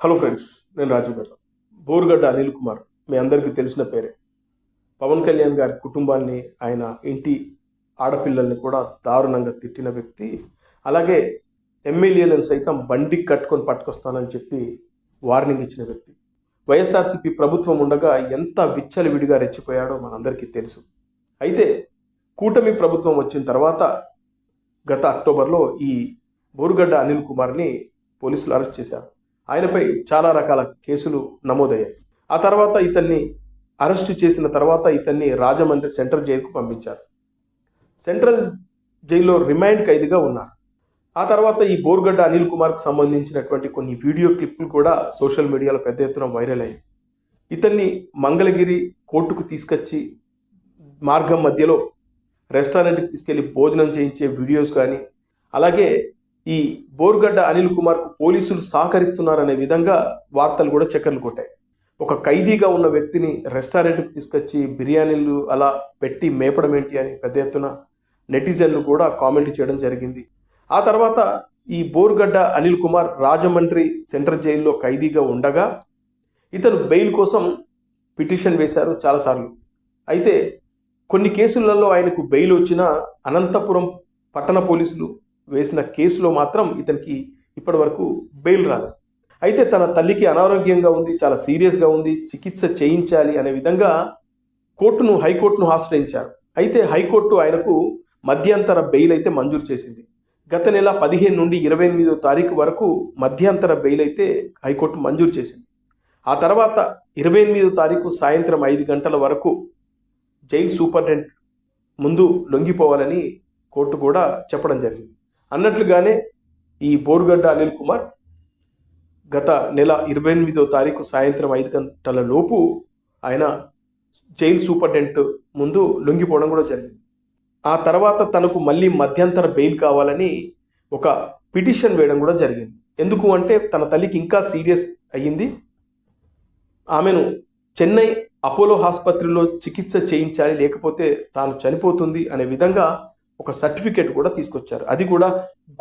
Hello friends నేను రాజు గారు. బోరుగడ్డ అనిల్ కుమార్ మీ అందరికీ తెలిసిన పేరే. పవన్ కళ్యాణ్ గారి కుటుంబాన్ని ఆయన ఇంటి ఆడపిల్లల్ని కూడా దారుణంగా తిట్టిన వ్యక్తి అలాగే ఎమ్మెల్యేలను సైతం బండి కట్టుకొని పట్టుకొస్తానని చెప్పి వార్నింగ్ ఇచ్చిన వ్యక్తి. వైఎస్ఆర్సీపీ ప్రభుత్వం ఉండగా ఎంత విచ్చలవిడిగా రెచ్చిపోయాడో మనందరికీ తెలుసు. అయితే కూటమి ప్రభుత్వం వచ్చిన తర్వాత గత అక్టోబర్లో ఈ బోరుగడ్డ అనిల్ కుమార్ని పోలీసులు అరెస్ట్ చేశారు. ఆయనపై చాలా రకాల కేసులు నమోదయ్యాయి. ఆ తర్వాత ఇతన్ని అరెస్టు చేసిన తర్వాత ఇతన్ని రాజమండ్రి సెంట్రల్ జైలుకు పంపించారు. సెంట్రల్ జైల్లో రిమాండ్ ఖైదీగా ఉన్నారు. ఆ తర్వాత ఈ బోర్గడ్డ అనిల్ కుమార్కు సంబంధించినటువంటి కొన్ని వీడియో క్లిప్లు కూడా సోషల్ మీడియాలో పెద్ద ఎత్తున వైరల్ అయ్యాయి. ఇతన్ని మంగళగిరి కోర్టుకు తీసుకొచ్చి మార్గం మధ్యలో రెస్టారెంట్కి తీసుకెళ్ళి భోజనం చేయించే వీడియోస్ కానీ అలాగే ఈ బోర్గడ్డ అనిల్ కుమార్కు పోలీసులు సహకరిస్తున్నారనే విధంగా వార్తలు కూడా చక్కర్లు కొట్టాయి. ఒక ఖైదీగా ఉన్న వ్యక్తిని రెస్టారెంట్కి తీసుకొచ్చి బిర్యానీలు అలా పెట్టి మేపడం ఏంటి అని పెద్ద ఎత్తున నెటిజన్లు కూడా కామెంట్ చేయడం జరిగింది. ఆ తర్వాత ఈ బోర్గడ్డ అనిల్ కుమార్ రాజమండ్రి సెంట్రల్ జైల్లో ఖైదీగా ఉండగా ఇతను బెయిల్ కోసం పిటిషన్ వేశారు చాలాసార్లు. అయితే కొన్ని కేసులలో ఆయనకు బెయిల్ వచ్చిన అనంతపురం పట్టణ పోలీసులు వేసిన కేసులో మాత్రం ఇతనికి ఇప్పటి వరకు బెయిల్ రాలేదు. అయితే తన తల్లికి అనారోగ్యంగా ఉంది చాలా సీరియస్గా ఉంది చికిత్స చేయించాలి అనే విధంగా కోర్టును హైకోర్టును ఆశ్రయించారు. అయితే హైకోర్టు ఆయనకు మధ్యంతర బెయిల్ అయితే మంజూరు చేసింది. గత నెల పదిహేను నుండి ఇరవై ఎనిమిదో తారీఖు వరకు మధ్యంతర బెయిల్ అయితే హైకోర్టు మంజూరు చేసింది. ఆ తర్వాత ఇరవై ఎనిమిదో తారీఖు సాయంత్రం ఐదు గంటల వరకు జైలు సూపరింటెండెంట్ ముందు లొంగిపోవాలని కోర్టు కూడా చెప్పడం జరిగింది. అన్నట్లుగానే ఈ బోర్గడ్డ అనిల్ కుమార్ గత నెల ఇరవై ఎనిమిదో తారీఖు సాయంత్రం ఐదు గంటల లోపు ఆయన జైలు సూపరింటెండెంట్ ముందు లొంగిపోవడం కూడా జరిగింది. ఆ తర్వాత తనకు మళ్ళీ మధ్యంతర బెయిల్ కావాలని ఒక పిటిషన్ వేయడం కూడా జరిగింది. ఎందుకు అంటే తన తల్లికి ఇంకా సీరియస్ అయ్యింది. ఆమెను చెన్నై అపోలో ఆసుపత్రిలో చికిత్స చేయించాలి లేకపోతే తాను చనిపోతుంది అనే విధంగా ఒక సర్టిఫికేట్ కూడా తీసుకొచ్చారు. అది కూడా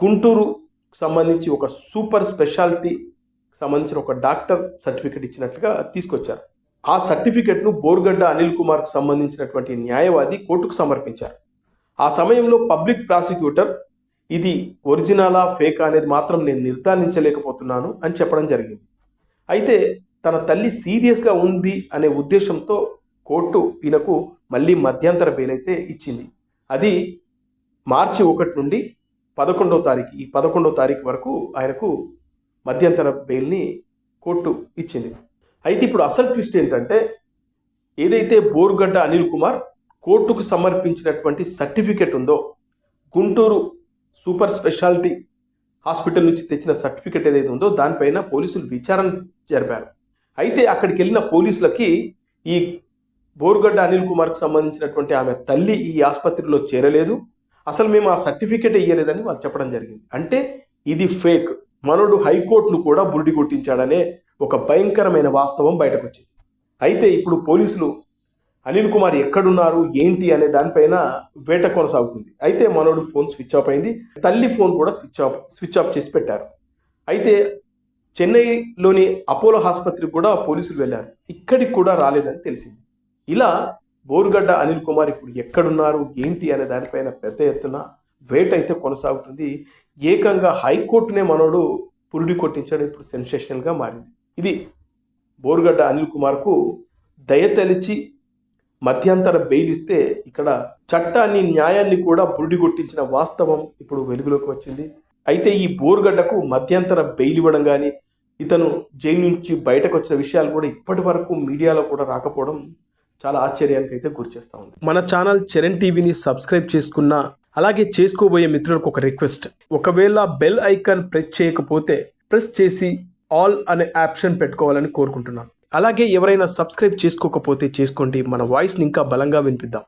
గుంటూరు సంబంధించి ఒక సూపర్ స్పెషాలిటీ సంబంధించిన ఒక డాక్టర్ సర్టిఫికేట్ ఇచ్చినట్లుగా తీసుకొచ్చారు. ఆ సర్టిఫికేట్ను బోర్గడ్డ అనిల్ కుమార్కు సంబంధించినటువంటి న్యాయవాది కోర్టుకు సమర్పించారు. ఆ సమయంలో పబ్లిక్ ప్రాసిక్యూటర్ ఇది ఒరిజినలా ఫేక్ అనేది మాత్రం నేను నిర్ధారించలేకపోతున్నాను అని చెప్పడం జరిగింది. అయితే తన తల్లి సీరియస్గా ఉంది అనే ఉద్దేశంతో కోర్టు ఈయనకు మళ్ళీ మధ్యంతర బెయిల్ అయితే ఇచ్చింది. అది మార్చి ఒకటి నుండి పదకొండవ తారీఖు ఈ పదకొండవ తారీఖు వరకు ఆయనకు మధ్యంతర బెయిల్ని కోర్టు ఇచ్చింది. అయితే ఇప్పుడు అసలు ట్విస్ట్ ఏంటంటే ఏదైతే బోరుగడ్డ అనిల్ కుమార్ కోర్టుకు సమర్పించినటువంటి సర్టిఫికెట్ ఉందో గుంటూరు సూపర్ స్పెషాలిటీ హాస్పిటల్ నుంచి తెచ్చిన సర్టిఫికెట్ ఏదైతే ఉందో దానిపైన పోలీసులు విచారణ జరిపారు. అయితే అక్కడికి వెళ్ళిన పోలీసులకి ఈ బోరుగడ్డ అనిల్ కుమార్కి సంబంధించినటువంటి ఆమె తల్లి ఈ ఆసుపత్రిలో చేరలేదు. అసలు మేము ఆ సర్టిఫికేట్ ఇయ్యలేదని వాళ్ళు చెప్పడం జరిగింది. అంటే ఇది ఫేక్. మనోడు హైకోర్టును కూడా బురిడి కొట్టించాడనే ఒక భయంకరమైన వాస్తవం బయటకు వచ్చింది అయితే ఇప్పుడు పోలీసులు అనిల్ కుమార్ ఎక్కడున్నారు ఏంటి అనే దానిపైన వేట కొనసాగుతుంది. అయితే మనోడు ఫోన్ స్విచ్ ఆఫ్ అయింది తల్లి ఫోన్ కూడా స్విచ్ ఆఫ్ స్విచ్ ఆఫ్ చేసి పెట్టారు. అయితే చెన్నైలోని అపోలో ఆసుపత్రికి కూడా పోలీసులు వెళ్ళారు. ఇక్కడికి కూడా రాలేదని తెలిసింది. ఇలా బోరుగడ్డ అనిల్ కుమార్ ఇప్పుడు ఎక్కడున్నారు ఏంటి అనే దానిపైన పెద్ద ఎత్తున వేట అయితే కొనసాగుతుంది. ఏకంగా హైకోర్టునే మనోడు పురుడి కొట్టించడం ఇప్పుడు సెన్సేషనల్గా మారింది. ఇది బోరుగడ్డ అనిల్ కుమార్కు దయతలిచి మధ్యంతర బెయిల్ ఇస్తే ఇక్కడ చట్టాన్ని న్యాయాన్ని కూడా బురుడి కొట్టించిన వాస్తవం ఇప్పుడు వెలుగులోకి వచ్చింది. అయితే ఈ బోరుగడ్డకు మధ్యంతర బెయిల్ ఇవ్వడం కానీ ఇతను జైలు నుంచి బయటకు వచ్చిన విషయాలు కూడా ఇప్పటి వరకు మీడియాలో కూడా రాకపోవడం చాలా ఆశ్చర్యానికి అయితే గురిచేస్తూ ఉంది. మన ఛానల్ చరణ్ టీవీని సబ్స్క్రైబ్ చేసుకున్న అలాగే చేసుకోబోయే మిత్రులకు ఒక రిక్వెస్ట్. ఒకవేళ బెల్ ఐకాన్ ప్రెస్ చేయకపోతే ప్రెస్ చేసి ఆల్ అనే ఆప్షన్ పెట్టుకోవాలని కోరుకుంటున్నాను. అలాగే ఎవరైనా సబ్స్క్రైబ్ చేసుకోకపోతే చేసుకోండి. మన వాయిస్ని ఇంకా బలంగా వినిపిద్దాం.